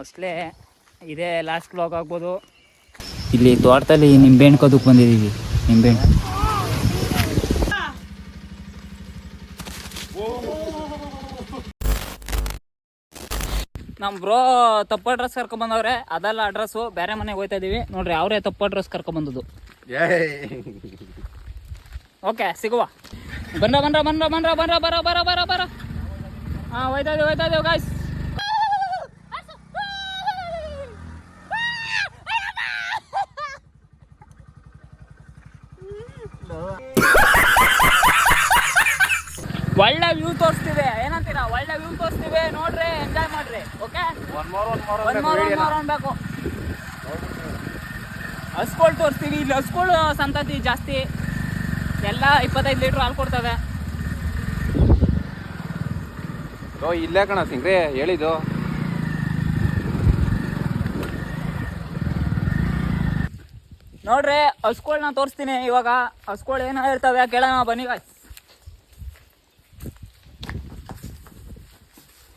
Mostly ಇದೇ last blog ಆಗ್ಬೋದು. ಇಲ್ಲಿ ತೋಟದಲ್ಲಿ ನಿಂಬೆಹಣ್ಣು ಕದಕ್ಕೆ ಬಂದಿದ್ದೀವಿ ನಿಂಬೆ ನಮ್ಮ ಬ್ರೋ ತಪ್ಪ ಅಡ್ರೆಸ್ ಕರ್ಕೊಂಡ್ ಬಂದವ್ರೆ. ಅದಲ್ಲ ಅಡ್ರೆಸ್ಸು ಬೇರೆ ಮನೆಗೆ ಹೋಯ್ತಾ ಇದೀವಿ. ನೋಡ್ರಿ ಅವರೇ ತಪ್ಪ ಅಡ್ರೆಸ್ ಕರ್ಕೊಂಡ್ ಬಂದದ್ದು. ಓಕೆ ಸಿಗುವ. ಬಂದ್ರ ಬಂದ್ರ ಬಂದ್ರ ಬಂದ್ರ ಬಂದ್ರ ಬರ ಬರ ಬರ ಬರ. ಹಾಂ ಹೋಯ್ತಾ ಇದೀವಿ ಹೋಯ್ತಾ ಇದೀವಿ ಗಾಯ್ಸ್ ಒಳ್ಳೆ ವ್ಯೂ ತೋರಿಸ್ತಿದೆ ಏನಂತೀರಾ ಒಳ್ಳೆ ವ್ಯೂ ತೋರಿಸ್ತಿವೆ ನೋಡ್ರಿ ಎಂಜಾಯ್ ಮಾಡ್ರಿ ಓಕೆ ಅನ್ಬೇಕು. ಹಸ್ಕೊಳ್ ತೋರಿಸ್ತೀವಿ ಇಲ್ಲಿ ಹಸ್ಕೊಳ್ ಸಂತತಿ ಜಾಸ್ತಿ. ಎಲ್ಲ ಇಪ್ಪತ್ತೈದು ಲೀಟ್ರ್ ಹಾಲು ಕೊಡ್ತವೆ ಓ ಇಲ್ಲೇ ಕಣ ಸಿಂಗ್ರಿ ಹೇಳಿದ್ದು. ನೋಡ್ರಿ ನಾನು ತೋರಿಸ್ತೀನಿ ಇವಾಗ. ಹಸ್ಕೊಳ್ ಏನೋ ಇರ್ತವೆ ಕೇಳೋಣ ಬನ್ನಿ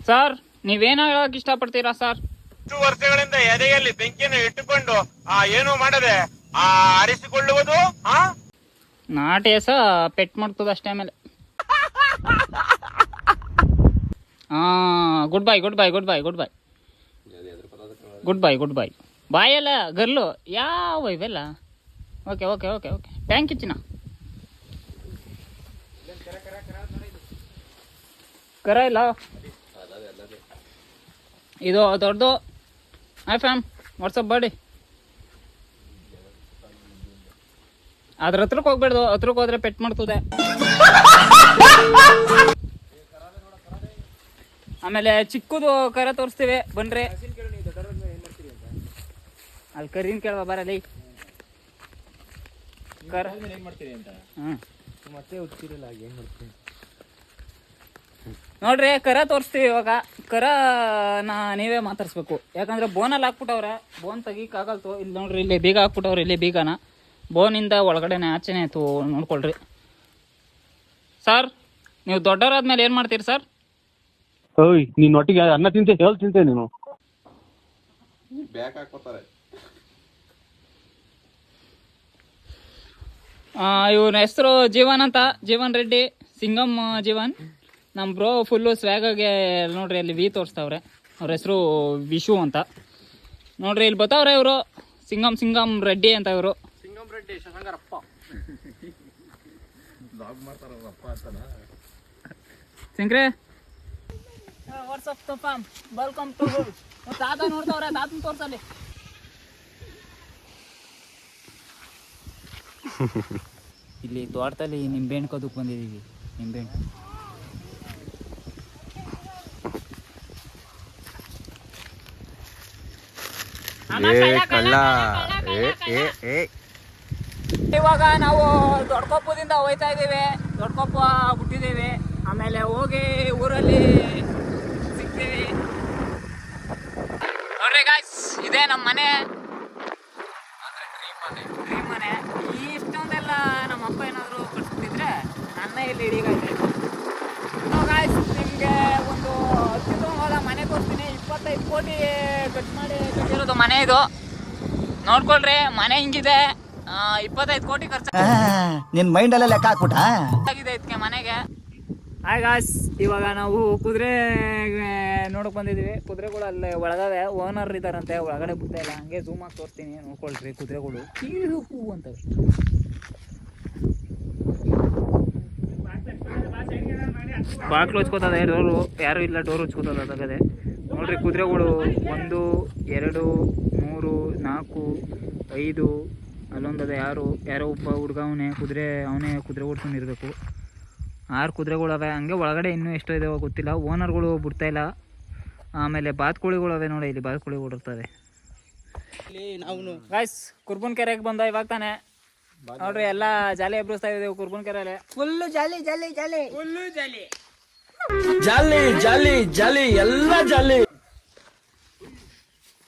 ಸರ್ ನೀವೇನು ಹೇಳಕ್ ಇಷ್ಟಪಡ್ತೀರಾ ಸರ್? ಇಷ್ಟು ವರ್ಷಗಳಿಂದ ಎದೆಯಲ್ಲಿ ಬೆಂಕಿಯನ್ನು ಇಟ್ಟುಕೊಂಡು ಆ ಏನು ಮಾಡದೆ ಆ ಆರಿಸಿಕೊಳ್ಳುವುದು ಆ? ನಾಟಿ ಪೆಟ್ ಮಾಡ್ತದ ಅಷ್ಟೇ ಮೇಲೆ ಹಾ good bye good bye good bye good bye good bye good bye boy ಅಲ್ಲ ಗರ್ಲು ಯಾವ ಇವೆಲ್ಲ? Okay okay okay okay thank you ಚಿನ್ನ. ಕರ ಇಲ್ಲ? ಇದು ದೊಡ್ಡದು. ಹಾಯ್ ಫ್ಯಾಮ್ ವಾಟ್ಸಪ್ ಬಾಡಿ ಅದ್ರ ಹತ್ರಕ್ಕೆ ಹೋಗ್ಬೇಡ್ದು. ಹತ್ರಕ್ಕೆ ಹೋದ್ರೆ ಪೆಟ್ ಮಾಡ್ತದೆ. ಆಮೇಲೆ ಚಿಕ್ಕದು ಕರ ತೋರಿಸ್ತೀವಿ. ಬನ್ರಿ. ಅಲ್ಲಿ ಕರೀನ್ ಕೇಳುವ ಬರಲಿ ಕರ. ಹ್ಮ್. ನೋಡ್ರಿ ಕರ ತೋರಿಸ್ತೀವಿ ಇವಾಗ. ಕರನ ನೀವೇ ಮಾತಾಡಿಸ್ಬೇಕು. ಯಾಕಂದ್ರೆ ಬೋನಲ್ಲಿ ಹಾಕ್ಬಿಟ್ಟವ್ರೆ ಬೋನ್ ತೆಗಿಕಾಗಲ್ತು ಆಗಲ್ತು. ಇಲ್ಲಿ ನೋಡ್ರಿ ಇಲ್ಲಿ ಬೀಗ ಹಾಕ್ಬಿಟ್ಟವ್ರೆ ಇಲ್ಲಿ ಬೀಗನ. ಬೋನಿಂದ ಒಳಗಡೆನೆ ಆಚೆನೆ ಆಯ್ತು ನೋಡ್ಕೊಳ್ರಿ. ಸರ್ ನೀವು ದೊಡ್ಡವರಾದ್ಮೇಲೆ ಏನು ಮಾಡ್ತೀರಿ ಸರ್? ಓಯ್ ನೀನ್ ಒಟ್ಟಿಗೆ ಅನ್ನ ತಿಂತೆ ಹೇಳ್ ತಿಂತೆ ನೀನು. ಬ್ಯಾಕ್ ಹಾಕೋತಾರೆ ಇವನ ಹೆಸರು ಜೀವನ್ ಅಂತ ಜೀವನ್ ರೆಡ್ಡಿ ಸಿಂಗಮ್ ಜೀವನ್. ನಮ್ಮ ಬ್ರೋ ಫುಲ್ಲು ಸ್ವ್ಯಾಗಾಗೆ ನೋಡ್ರಿ ಅಲ್ಲಿ ವಿ ತೋರಿಸ್ತಾವ್ರೆ. ಅವ್ರ ಹೆಸರು ವಿಶು ಅಂತ. ನೋಡ್ರಿ ಇಲ್ಲಿ ಬರ್ತಾವ್ರೆ ಇವರು. ಸಿಂಗಮ್ ಸಿಂಗಮ್ ರೆಡ್ಡಿ ಅಂತ ಇವರು. ಸಿಂಗಂ ರೆಡ್ಡಿ ಶಶಂಕರಪ್ಪ. ಸಿಂಗ್ರೆ ವಾಟ್ಸಪ್ ವೆಲ್ಕಮ್ ಟು ತಾತ ನೋಡ್ತಾವ್ರೆ ತಾತನ ತೋರ್ಸಲ್ಲಿ. ಇಲ್ಲಿ ತೋಟದಲ್ಲಿ ನಿಂಬೆಹಣ್ಣು ಬಂದಿದೀವಿ ಬಂದಿದ್ದೀವಿ ನಿಂಬೆಹಣ್ಣು ಕಳ್ಳ ಏ ಏ ಏ ಇವಾಗ ನಾವು ದೊಡ್ಡಕೊಪ್ಪದಿಂದ ಹೋಯ್ತಾ ಇದ್ದೀವಿ. ದೊಡ್ಡಕೊಪ್ಪ ಹುಟ್ಟಿದ್ದೀವಿ. ಆಮೇಲೆ ಹೋಗಿ ಊರಲ್ಲಿ ಸಿಗ್ತೀವಿ. ನೋಡ್ರಿ ಗಾಯ್ಸ್ ಇದೇ ನಮ್ಮ ಮನೆ. ಡ್ರೀಮ್ ಮನೆ ಈ ಇಷ್ಟೊಂದೆಲ್ಲ ನಮ್ಮ ಅಪ್ಪ ಏನಾದರೂ ಕಟ್ಬಿಟ್ಟಿದ್ರೆ ನನ್ನ ಇಲ್ಲಿ ಹಿಡಿಗೈತೆ ಗಾಯ್ಸ್ ನಿಮಗೆ ಒಂದು ಅತ್ಯುತ್ತಮವಾದ ಮನೆ ಕೋಟಿ ಖರ್ಚು ಮಾಡಿ ಕಟ್ಟಿರೋದು ಮನೆ ಇದು. ನೋಡ್ಕೊಳ್ರಿ ಮನೆ ಹಿಂಗಿದೆ. ಇಪ್ಪತ್ತೈದು ಕೋಟಿ ಖರ್ಚು ನಿನ್ ಮೈಂಡ್ ಅಲ್ಲೇ ಲೆಕ್ಕ ಹಾಕ್ಬಿಟ್ಟ? ಆಗಿದೆ ಇದಕ್ಕೆ ಮನೆಗೆ. ಹಾಯ್ ಗಾಸ್ ಇವಾಗ ನಾವು ಕುದುರೆ ನೋಡಕ್ ಬಂದಿದ್ದೀವಿ. ಕುದುರೆಗಳು ಅಲ್ಲೇ ಒಳಗಡೆ ಓನರ್ ಇದಾರಂತೆ ಒಳಗಡೆ ಬಿಡ್ತಾ ಇಲ್ಲ. ಹಂಗೆ ಝೂಮ್ ಆಗಿ ತೋರಿಸ್ತೀನಿ. ನೋಡ್ಕೊಳ್ರಿ ಕುದುರೆಗಳು. ಕೀಳು ಹೂ ಅಂತವೆ ಬಾಕ್ಲು ಹಚ್ಕೋತದ ಡೋರು ಯಾರು ಇಲ್ಲ ಡೋರ್ ಹಚ್ಕೋತದ ಅದಾಗದೆ ನೋಡ್ರಿ ಕುದುರೆಗಳು ಒಂದು ಎರಡು ಮೂರು ನಾಲ್ಕು ಐದು ಅಲ್ಲೊಂದದ ಯಾರು ಯಾರೋ ಒಬ್ಬ ಹುಡುಗ ಅವನೇ ಕುದುರೆ ಅವನೇ ಕುದುರೆ ಓಡ್ಸ್ಕೊಂಡಿರ್ಬೇಕು ಆರು ಕುದುರೆಗಳು ಅವೆ. ಹಂಗೆ ಒಳಗಡೆ ಇನ್ನೂ ಎಷ್ಟು ಇದಾವೆ ಗೊತ್ತಿಲ್ಲ. ಓನರ್ಗಳು ಬಿಡ್ತಾ ಇಲ್ಲ. ಆಮೇಲೆ ಬಾತ್ಕೋಳಿಗಳವೆ ಅವೆ ನೋಡಿ ಇಲ್ಲಿ ಬಾತ್ಕೋಳಿ ಓಡಿರ್ತವೆ. ಕುರ್ಬನ್ ಕೆರೆಗೆ ಬಂದ ಇವಾಗ ತಾನೆ. ನೋಡ್ರಿ ಎಲ್ಲ ಜಾಲಿ ಎಬ್ರಿಸ್ತಾ ಇದ್ದೇವೆ ಕುರ್ಬನ್ ಕೆರೆಯಲ್ಲಿ ಫುಲ್ಲು ಜಾಲಿ ಜಾಲಿ ಜಾಲಿ. ಫುಲ್ಲು ಜಾಲಿ. ಜಾಲಿ ಜಾಲಿ ಜಾಲಿ ಎಲ್ಲ ಜಾಲಿ.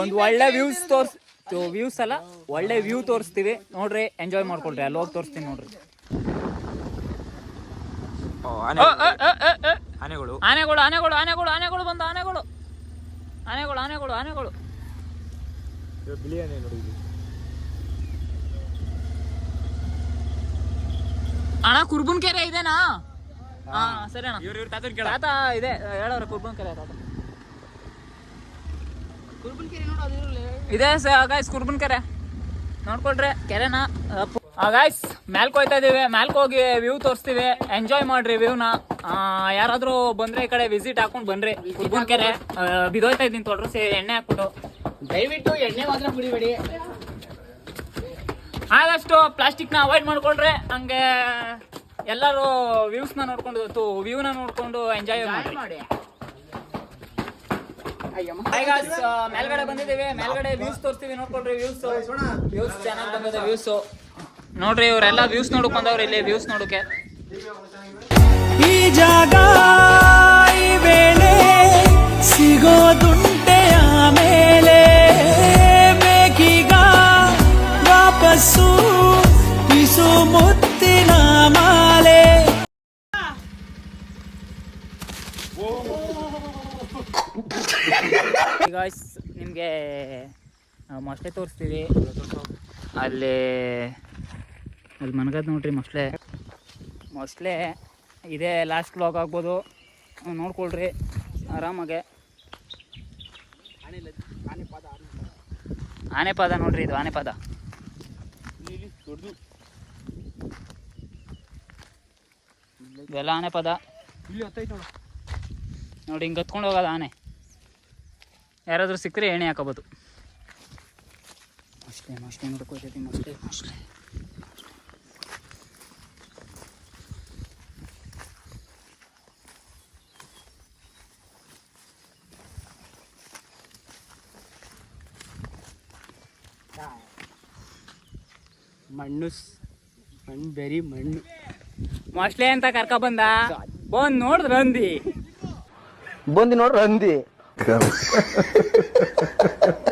ಒಂದು ಒಳ್ಳೆ ವ್ಯೂಸ್ ತೋರ್ಸ್ ವ್ಯೂಸ್ ಅಲ್ಲ ಒಳ್ಳೆ ವ್ಯೂ ತೋರಿಸ್ತೀವಿ. ನೋಡ್ರಿ ಎಂಜಾಯ್ ಮಾಡ್ಕೊಳ್ರಿ ಅಲ್ಲಿ ಹೋಗಿ ತೋರಿಸ್ತೀನಿ ನೋಡ್ರಿ. ಆನೆಗಳು. ಆನೆಗಳು ಆನೆಗಳು ಆನೆಗಳು ಆನೆಗಳು ಬಂದ ಆನೆಗಳು. ಆನೆಗಳು ಆನೆಗಳು ಆನೆಗಳು. ಅಣ್ಣ ಕುರ್ಬನ್ ಕೆರೆ ಇದೆನಾ? ಹಾ ಸರಿ ಅಣ್ಣ ತಾತ ಇದೆ ಹೇಳವ್ರೆ ಕುರ್ಬನ್ ಕೆರೆ ತಾತ. ಇದೆ ಗಾಯ್ಸ್ ಕುರ್ಬನ್ ಕೆರೆ. ನೋಡ್ಕೊಳ್ರಿ ಕೆರೆನ ಗಾಯ್ಸ್ ಮ್ಯಾಲ್ಕ್ ಹೋಯ್ತಾ ಇದೀವಿ. ಮ್ಯಾಲ್ಕ್ ಹೋಗಿ ವ್ಯೂ ತೋರಿಸ್ತೀವಿ. ಎಂಜಾಯ್ ಮಾಡ್ರಿ ವ್ಯೂನ ಯಾರಾದ್ರೂ ಬಂದ್ರೆ ಈ ಕಡೆ ವಿಸಿಟ್ ಹಾಕೊಂಡ್ ಬಂದ್ರೆ ಕುರ್ಬನ್ ಕೆರೆ ಬಿದೋಯ್ತಾ ಇದೀನಿ ತೊಡ್ರು ಸೇ ಎಣ್ಣೆ ಹಾಕ್ಬಿಟ್ಟು. ದಯವಿಟ್ಟು ಎಣ್ಣೆ ಮಾತ್ರ ಕುಡಿಬೇಡಿ. ಆದಷ್ಟು ಪ್ಲಾಸ್ಟಿಕ್ನ ಅವಾಯ್ಡ್ ಮಾಡ್ಕೊಂಡ್ರೆ ಹಂಗೆ ಎಲ್ಲರೂ ನ ನೋಡ್ಕೊಂಡು ವ್ಯೂನ ನೋಡ್ಕೊಂಡು ಎಂಜಾಯ್ ಮಾಡಿ. ಮೇಲ್ಗಡೆ ಬಂದಿದ್ದೀವಿ. ಮೇಲ್ಗಡೆ ವ್ಯೂಸ್ ತೋರಿಸ್ತೀವಿ. ನೋಡ್ಕೊಂಡ್ರಿ ವ್ಯೂಸ್ ವ್ಯೂಸ್ ಚೆನ್ನಾಗಿ ಬಂದಿದೆ ವ್ಯೂಸ್ ನೋಡ್ರಿ ಇವರೆಲ್ಲ ವ್ಯೂಸ್ ನೋಡಕ್ ಬಂದವ್ರು ಇಲ್ಲಿ ವ್ಯೂಸ್ ನೋಡಕ್ಕೆ ಈ ಜಾಗ ಈ ವೇಳೆ ಸಿಗೋದುಂಟೆ ಆಮೇಲೆ. ಮೊಸಳೆ ತೋರಿಸ್ತೀವಿ. ಅಲ್ಲಿ ಅಲ್ಲಿ ಮನಗದ್ ನೋಡ್ರಿ ಮೊಸಳೆ. ಮೊಸಳೆ ಇದೇ ಲಾಸ್ಟ್ ಬ್ಲಾಗ್ ಆಗ್ಬೋದು. ನೋಡ್ಕೊಳ್ರಿ ಆರಾಮಾಗೆ. ಆನೆ ಪದ ನೋಡ್ರಿ ಇದು ಆನೆ ಪದ ಇವೆಲ್ಲ ಆನೆ ಪದ ನೋಡಿ ಹಿಂಗೆ ಹತ್ಕೊಂಡು ಹೋಗೋದು ಆನೆ. ಯಾರಾದರೂ ಸಿಕ್ಕರೆ ಎಣ್ಣೆ ಹಾಕೋಬೋದು. ಅಷ್ಟೇ ಮೊಸಳೆ ನೋಡ್ಕೋತೈತಿ ಅಷ್ಟೇ ಮಣ್ಣು ಮಣ್ಣು ಬೆರಿ ಮಣ್ಣು. ಮೊಸ್ಲೆ ಅಂತ ಕರ್ಕ ಬಂದ? ಬಂದ್ ನೋಡ್ರಿ ರಂದಿ. ಬಂದು ನೋಡ್ರಿ ಅಂದಿ